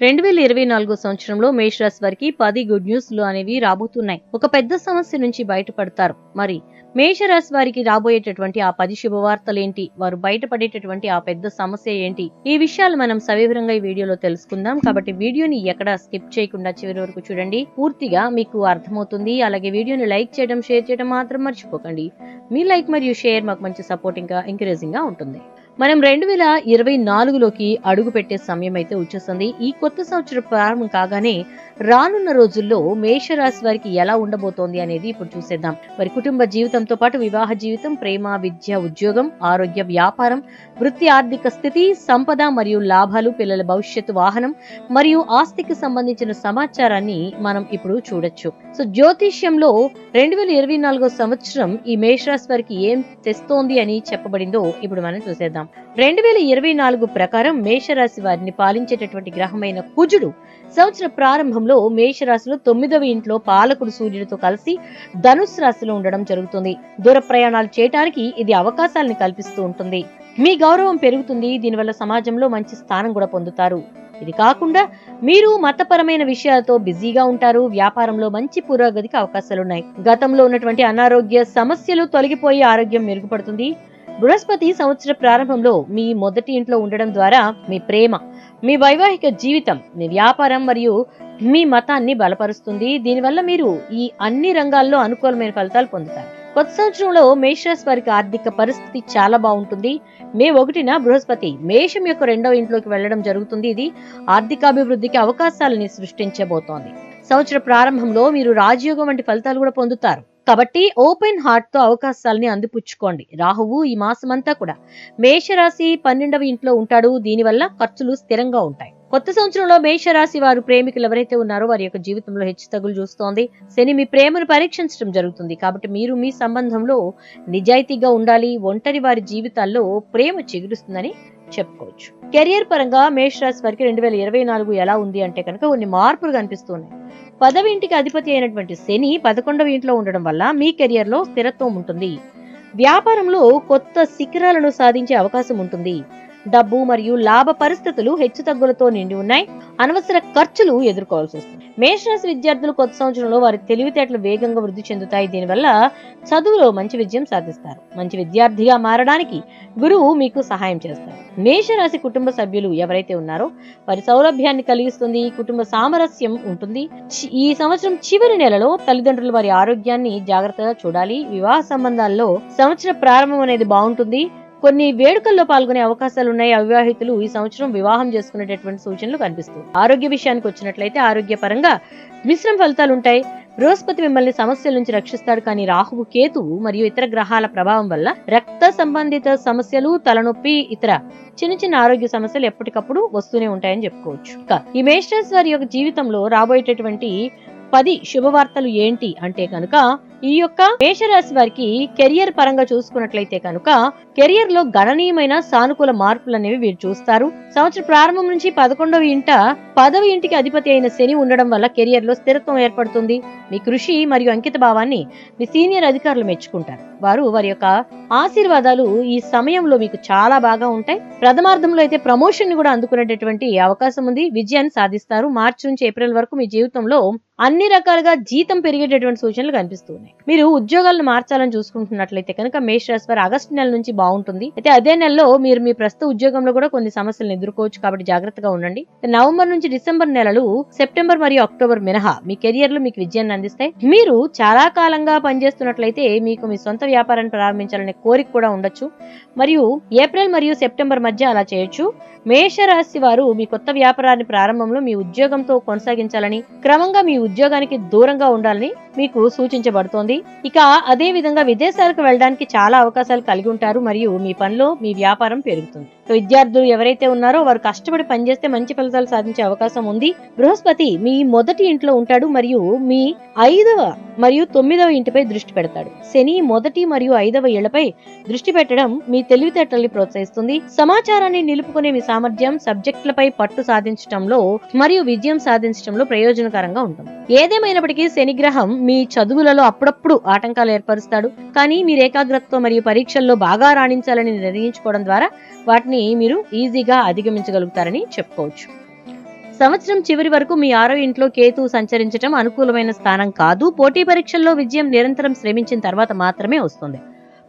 రెండు వేల ఇరవై నాలుగు సంవత్సరంలో మేషరాశి వారికి పది గుడ్ న్యూస్లు అనేవి రాబోతున్నాయి. ఒక పెద్ద సమస్య నుంచి బయటపడతారు. మరి మేషరాశి వారికి రాబోయేటటువంటి ఆ పది శుభవార్తలేంటి వారు బయటపడేటటువంటి ఆ పెద్ద సమస్య ఏంటి? ఈ విషయాలు మనం సవివరంగా ఈ వీడియోలో తెలుసుకుందాం. కాబట్టి వీడియోని ఎక్కడ స్కిప్ చేయకుండా చివరి వరకు చూడండి. పూర్తిగా మీకు అర్థమవుతుంది. అలాగే వీడియోని లైక్ చేయడం షేర్ చేయడం మాత్రం మర్చిపోకండి. మీ లైక్ మరియు షేర్ మాకు మంచి సపోర్టింగ్గా ఎంకరేజింగ్గా ఉంటుంది. మనం రెండు వేల ఇరవై నాలుగులోకి అడుగు పెట్టే సమయం అయితే వచ్చేస్తుంది. ఈ కొత్త సంవత్సరం ప్రారంభం కాగానే రానున్న రోజుల్లో మేషరాశి వారికి ఎలా ఉండబోతోంది అనేది ఇప్పుడు చూసేద్దాం. వారి కుటుంబ జీవితంతో పాటు వివాహ జీవితం ప్రేమ విద్య ఉద్యోగం ఆరోగ్య వ్యాపారం వృత్తి ఆర్థిక స్థితి సంపద మరియు లాభాలు పిల్లల భవిష్యత్తు వాహనం మరియు ఆస్తికి సంబంధించిన సమాచారాన్ని మనం ఇప్పుడు చూడొచ్చు. సో జ్యోతిష్యంలో రెండు వేల ఇరవై నాలుగో సంవత్సరం ఈ మేషరాశి వారికి ఏం తెస్తోంది అని చెప్పబడిందో ఇప్పుడు మనం చూసేద్దాం. రెండు వేల ఇరవై నాలుగు ప్రకారం మేషరాశి వారిని పాలించేటటువంటి గ్రహమైన కుజుడు సంవత్సర ప్రారంభంలో మేషరాశిలో తొమ్మిదవ ఇంట్లో పాలకుడు సూర్యుడితో కలిసి ధనుసు రాశిలో ఉండడం జరుగుతుంది. దూర ప్రయాణాలు చేయటానికి ఇది అవకాశాలను కల్పిస్తూ ఉంటుంది. మీ గౌరవం పెరుగుతుంది. దీనివల్ల సమాజంలో మంచి స్థానం కూడా పొందుతారు. ఇది కాకుండా మీరు మతపరమైన విషయాలతో బిజీగా ఉంటారు. వ్యాపారంలో మంచి పురోగతికి అవకాశాలున్నాయి. గతంలో ఉన్నటువంటి అనారోగ్య సమస్యలు తొలగిపోయి ఆరోగ్యం మెరుగుపడుతుంది. బృహస్పతి సంవత్సర ప్రారంభంలో మీ మొదటి ఇంట్లో ఉండడం ద్వారా మీ ప్రేమ మీ వైవాహిక జీవితం మీ వ్యాపారం మరియు మీ మతాన్ని బలపరుస్తుంది. దీనివల్ల మీరు ఈ అన్ని రంగాల్లో అనుకూలమైన ఫలితాలు పొందుతారు. కొత్త సంవత్సరంలో మేషరాశి వారికి ఆర్థిక పరిస్థితి చాలా బాగుంటుంది. మే ఒకటిన బృహస్పతి మేషం యొక్క రెండవ ఇంట్లోకి వెళ్ళడం జరుగుతుంది. ఇది ఆర్థికాభివృద్ధికి అవకాశాలని సృష్టించబోతోంది. సంవత్సర ప్రారంభంలో మీరు రాజయోగం వంటి ఫలితాలు కూడా పొందుతారు. కాబట్టి ఓపెన్ హార్ట్తో అవకాశాలని అందిపుచ్చుకోండి. రాహువు ఈ మాసమంతా కూడా మేషరాశి పన్నెండవ ఇంట్లో ఉంటాడు. దీనివల్ల ఖర్చులు స్థిరంగా ఉంటాయి. కొత్త సంవత్సరంలో మేషరాశి వారు ప్రేమికులు ఎవరైతే ఉన్నారో వారి యొక్క జీవితంలో హెచ్చుతగులు చూస్తోంది. శని మీ ప్రేమను పరీక్షించడం జరుగుతుంది. కాబట్టి మీరు మీ సంబంధంలో నిజాయితీగా ఉండాలి. ఒంటరి వారి జీవితాల్లో ప్రేమ చిగురుస్తుందని చెప్పుకోవచ్చు. కెరియర్ పరంగా మేషరాశి వారికి రెండు వేల ఇరవై నాలుగు ఎలా ఉంది అంటే కనుక కొన్ని మార్పులు కనిపిస్తున్నాయి. పదవి ఇంటికి అధిపతి అయినటువంటి శని పదకొండవ ఇంట్లో ఉండడం వల్ల మీ కెరియర్లో స్థిరత్వం ఉంటుంది. వ్యాపారంలో కొత్త శిఖరాలను సాధించే అవకాశం ఉంటుంది. డబ్బు మరియు లాభ పరిస్థితులు హెచ్చుతగ్గులతో నిండి ఉన్నాయి. అనవసర ఖర్చులు ఎదుర్కోవాల్సి వస్తుంది. మేషరాశి విద్యార్థులు కొత్త సంవత్సరంలో వారి తెలివితేటలు వేగంగా వృద్ధి చెందుతాయి. దీనివల్ల చదువులో మంచి విజయం సాధిస్తారు. మంచి విద్యార్థిగా మారడానికి గురువు మీకు సహాయం చేస్తారు. మేషరాశి కుటుంబ సభ్యులు ఎవరైతే ఉన్నారో వారి సౌలభ్యాన్ని కలిగిస్తుంది. కుటుంబ సామరస్యం ఉంటుంది. ఈ సంవత్సరం చివరి నెలలో తల్లిదండ్రులు వారి ఆరోగ్యాన్ని జాగ్రత్తగా చూడాలి. వివాహ సంబంధాల్లో సంవత్సర ప్రారంభం అనేది బాగుంటుంది. కొన్ని వేడుకల్లో పాల్గొనే అవకాశాలు ఉన్నాయి అవివాహితులు ఈ సంవత్సరం వివాహం చేసుకునేటటువంటి సూచనలు కనిపిస్తుంది ఆరోగ్య విషయానికి వచ్చినట్లయితే ఆరోగ్యపరంగా మిశ్రమ ఫలితాలు ఉంటాయి బృహస్పతి మిమ్మల్ని సమస్యల నుంచి రక్షిస్తాడు. కానీ రాహువు కేతువు మరియు ఇతర గ్రహాల ప్రభావం వల్ల రక్త సంబంధిత సమస్యలు తలనొప్పి ఇతర చిన్న చిన్న ఆరోగ్య సమస్యలు ఎప్పటికప్పుడు వస్తూనే ఉంటాయని చెప్పుకోవచ్చు. ఇక ఈ మేషరాశి వారి యొక్క జీవితంలో రాబోయేటటువంటి పది శుభవార్తలు ఏంటి అంటే కనుక ఈ యొక్క మేషరాశి వారికి కెరియర్ పరంగా చూసుకున్నట్లయితే కనుక కెరియర్లో గణనీయమైన సానుకూల మార్పులు అనేవి వీరు చూస్తారు. సంవత్సర ప్రారంభం నుంచి పదకొండవ ఇంట పదవి ఇంటికి అధిపతి అయిన శని ఉండడం వల్ల కెరియర్లో స్థిరత్వం ఏర్పడుతుంది. మీ కృషి మరియు అంకిత భావాన్ని మీ సీనియర్ అధికారులు మెచ్చుకుంటారు. వారు వారి యొక్క ఆశీర్వాదాలు ఈ సమయంలో మీకు చాలా బాగా ఉంటాయి. ప్రథమార్థంలో అయితే ప్రమోషన్ని కూడా అందుకునేటటువంటి అవకాశం ఉంది. విజయాన్ని సాధిస్తారు. మార్చి నుంచి ఏప్రిల్ వరకు మీ జీవితంలో అన్ని రకాలుగా జీతం పెరిగేటటువంటి సూచనలు కనిపిస్తున్నాయి మీరు ఉద్యోగాలను మార్చాలని చూసుకుంటున్నట్లయితే కనుక మేష రాశి వారు ఆగస్టు నెల నుంచి బాగుంటుంది. అయితే అదే నెలలో మీరు మీ ప్రస్తుత ఉద్యోగంలో కూడా కొన్ని సమస్యలను ఎదుర్కోవచ్చు కాబట్టి జాగ్రత్తగా ఉండండి. నవంబర్ నుంచి డిసెంబర్ నెలలు సెప్టెంబర్ మరియు అక్టోబర్ మినహా మీ కెరియర్లో మీకు విజయాన్ని అందిస్తాయి. మీరు చాలా కాలంగా పనిచేస్తున్నట్లయితే మీకు మీ సొంత వ్యాపారాన్ని ప్రారంభించాలనే కోరిక కూడా ఉండొచ్చు. మరియు ఏప్రిల్ మరియు సెప్టెంబర్ మధ్య అలా చేయొచ్చు. మేషరాశి వారు మీ కొత్త వ్యాపారాన్ని ప్రారంభంలో మీ ఉద్యోగంతో కొనసాగించాలని క్రమంగా మీ ఉద్యోగానికి దూరంగా ఉండాలని మీకు సూచించబడుతోంది. ఇక అదే విధంగా విదేశాలకు వెళ్ళడానికి చాలా అవకాశాలు కలిగి ఉంటారు. మరియు మీ పనిలో మీ వ్యాపారం పెరుగుతుంది. విద్యార్థులు ఎవరైతే ఉన్నారో వారు కష్టపడి పనిచేస్తే మంచి ఫలితాలు సాధించే అవకాశం ఉంది. బృహస్పతి మీ మొదటి ఇంట్లో ఉంటాడు మరియు మీ ఐదవ మరియు తొమ్మిదవ ఇంటిపై దృష్టి పెడతాడు. శని మొదటి మరియు ఐదవ ఇళ్ళపై దృష్టి పెట్టడం మీ తెలివితేటల్ని ప్రోత్సహిస్తుంది. సమాచారాన్ని నిలుపుకునే మీ సామర్థ్యం సబ్జెక్టులపై పట్టు సాధించడంలో మరియు విజయం సాధించడంలో ప్రయోజనకరంగా ఉంటుంది. ఏదేమైనప్పటికీ శనిగ్రహం మీ చదువులలో అప్పుడప్పుడు ఆటంకాలు ఏర్పరుస్తాడు. కానీ మీరు ఏకాగ్రతతో మరియు పరీక్షల్లో బాగా రాణించాలని నిర్ణయించుకోవడం ద్వారా వాటిని మీరు ఈజీగా అధిగమించగలుగుతారని చెప్పుకోవచ్చు. సంవత్సరం చివరి వరకు మీ ఆరో ఇంట్లో కేతు సంచరించడం అనుకూలమైన స్థానం కాదు. పోటీ పరీక్షల్లో విజయం నిరంతరం శ్రమించిన తర్వాత మాత్రమే వస్తుంది.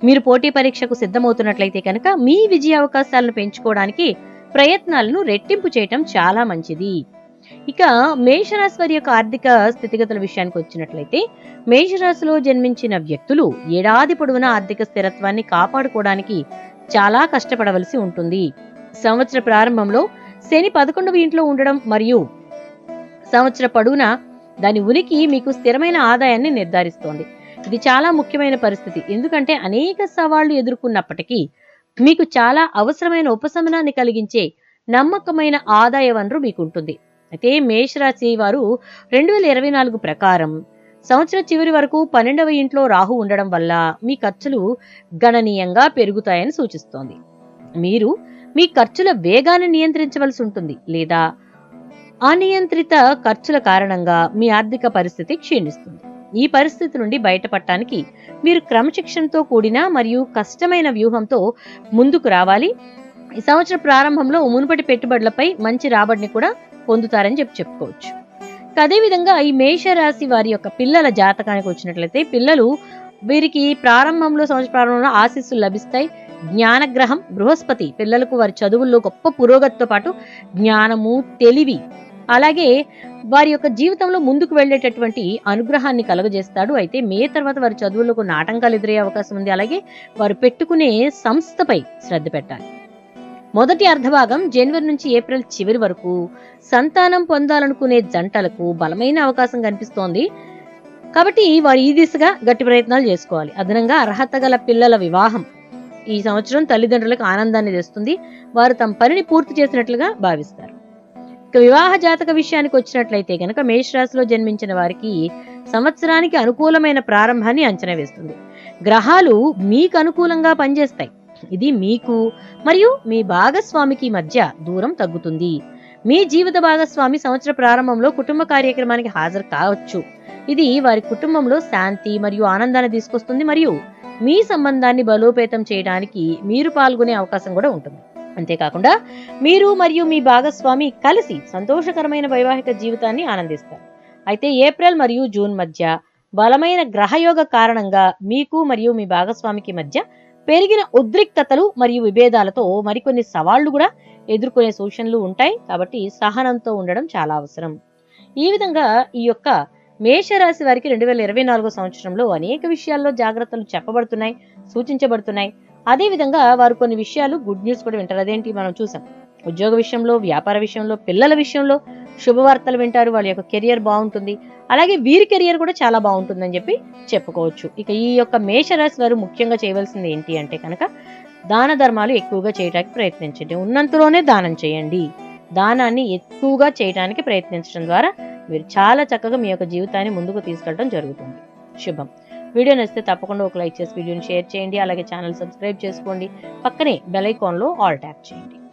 మీరు పోటీ పరీక్షకు సిద్ధమవుతున్నట్లయితే కనుక మీ విజయ అవకాశాలను పెంచుకోవడానికి ప్రయత్నాలను రెట్టింపు చేయటం చాలా మంచిది. ఇక మేషరాశి వారి యొక్క ఆర్థిక స్థితిగతుల విషయానికి వచ్చినట్లయితే మేషరాశిలో జన్మించిన వ్యక్తులు ఏడాది పొడవునా ఆర్థిక స్థిరత్వాన్ని కాపాడుకోవడానికి చాలా కష్టపడవలసి ఉంటుంది. సంవత్సర ప్రారంభంలో శని పదకొండవ ఇంట్లో ఉండడం మరియు సంవత్సర పొడవునా దాని ఉనికి మీకు స్థిరమైన ఆదాయాన్ని నిర్ధారిస్తోంది. ఇది చాలా ముఖ్యమైన పరిస్థితి. ఎందుకంటే అనేక సవాళ్ళు ఎదుర్కొన్నప్పటికీ మీకు చాలా అవసరమైన ఉపశమనాన్ని కలిగించే నమ్మకమైన ఆదాయ వనరు మీకు ఉంటుంది అయితే మేషరాశి వారు రెండు వేల ఇరవై నాలుగు ప్రకారం సంవత్సరం చివరి వరకు పన్నెండవ ఇంట్లో రాహు ఉండడం వల్ల మీ ఖర్చులు గణనీయంగా పెరుగుతాయని సూచిస్తోంది. మీరు మీ ఖర్చుల వేగాన్ని నియంత్రించవలసి ఉంటుంది లేదా అనియంత్రిత ఖర్చుల కారణంగా మీ ఆర్థిక పరిస్థితి క్షీణిస్తుంది. ఈ పరిస్థితి నుండి బయటపడటానికి మీరు క్రమశిక్షణతో కూడిన మరియు కష్టమైన వ్యూహంతో ముందుకు రావాలి. ఈ సంవత్సర ప్రారంభంలో మునుపటి పెట్టుబడులపై మంచి రాబడిని కూడా పొందుతారని చెప్పి చెప్పుకోవచ్చు. అదేవిధంగా ఈ మేషరాశి వారి యొక్క పిల్లల జాతకానికి వచ్చినట్లయితే పిల్లలు వీరికి ప్రారంభంలో సంవత్సర ప్రారంభంలో ఆశీస్సులు లభిస్తాయి. జ్ఞానగ్రహం బృహస్పతి పిల్లలకు వారి చదువుల్లో గొప్ప పురోగతితో పాటు జ్ఞానము తెలివి అలాగే వారి యొక్క జీవితంలో ముందుకు వెళ్ళేటటువంటి అనుగ్రహాన్ని కలుగజేస్తాడు. అయితే మే తర్వాత వారి చదువులకు నాటంకాలు ఎదురయ్యే అవకాశం ఉంది. అలాగే వారు పెట్టుకునే సంస్థపై శ్రద్ధ పెట్టాలి. మొదటి అర్ధభాగం జనవరి నుంచి ఏప్రిల్ చివరి వరకు సంతానం పొందాలనుకునే జంటలకు బలమైన అవకాశం కనిపిస్తోంది. కాబట్టి వారు ఈ దిశగా గట్టి ప్రయత్నాలు చేసుకోవాలి. అదనంగా అర్హత గల పిల్లల వివాహం ఈ సంవత్సరం తల్లిదండ్రులకు ఆనందాన్ని తెస్తుంది. వారు తమ పనిని పూర్తి చేసినట్లుగా భావిస్తారు. ఇక వివాహ జాతక విషయానికి వచ్చినట్లయితే గనక మేషరాశిలో జన్మించిన వారికి సంవత్సరానికి అనుకూలమైన ప్రారంభాన్ని అంచనా వేస్తుంది. గ్రహాలు మీకు అనుకూలంగా పనిచేస్తాయి. ఇది మీకు మరియు మీ భాగస్వామికి మధ్య దూరం తగ్గుతుంది. మీ జీవిత భాగస్వామి సంవత్సర ప్రారంభంలో కుటుంబ కార్యక్రమానికి హాజరు కావచ్చు. ఇది వారి కుటుంబంలో శాంతి మరియు ఆనందాన్ని తీసుకొస్తుంది మరియు మీ సంబంధాన్ని బలోపేతం చేయడానికి మీరు పాల్గొనే అవకాశం కూడా ఉంటుంది. అంతేకాకుండా మీరు మరియు మీ భాగస్వామి కలిసి సంతోషకరమైన వైవాహిక జీవితాన్ని ఆనందిస్తారు. అయితే ఏప్రిల్ మరియు జూన్ మధ్య బలమైన గ్రహయోగ కారణంగా మీకు మరియు మీ భాగస్వామికి మధ్య పెరిగిన ఉద్రిక్తతలు మరియు విభేదాలతో మరికొన్ని సవాళ్ళు కూడా ఎదుర్కొనే సూచనలు ఉంటాయి. కాబట్టి సహనంతో ఉండడం చాలా అవసరం. ఈ విధంగా ఈ యొక్క మేషరాశి వారికి రెండు వేల ఇరవై నాలుగో సంవత్సరంలో అనేక విషయాల్లో జాగ్రత్తలు చెప్పబడుతున్నాయి సూచించబడుతున్నాయి. అదే విధంగా వారు కొన్ని విషయాలు గుడ్ న్యూస్ కూడా వింటారు. అదేంటి మనం చూసాం. ఉద్యోగ విషయంలో వ్యాపార విషయంలో పిల్లల విషయంలో శుభవార్తలు వింటారు. వాళ్ళ యొక్క కెరియర్ బాగుంటుంది. అలాగే వీరి కెరియర్ కూడా చాలా బాగుంటుందని చెప్పి చెప్పుకోవచ్చు. ఇక ఈ యొక్క మేషరాశి వారు ముఖ్యంగా చేయవలసింది ఏంటి అంటే కనుక దాన ధర్మాలు ఎక్కువగా చేయడానికి ప్రయత్నించండి. ఉన్నంతలోనే దానం చేయండి. దానాన్ని ఎక్కువగా చేయడానికి ప్రయత్నించడం ద్వారా మీరు చాలా చక్కగా మీ యొక్క జీవితాన్ని ముందుకు తీసుకెళ్ళడం జరుగుతుంది. శుభం. వీడియో నచ్చితే తప్పకుండా ఒక లైక్ చేసి వీడియోని షేర్ చేయండి. అలాగే ఛానల్ సబ్స్క్రైబ్ చేసుకోండి. పక్కనే బెల్ ఐకాన్లో ఆల్ ట్యాప్ చేయండి.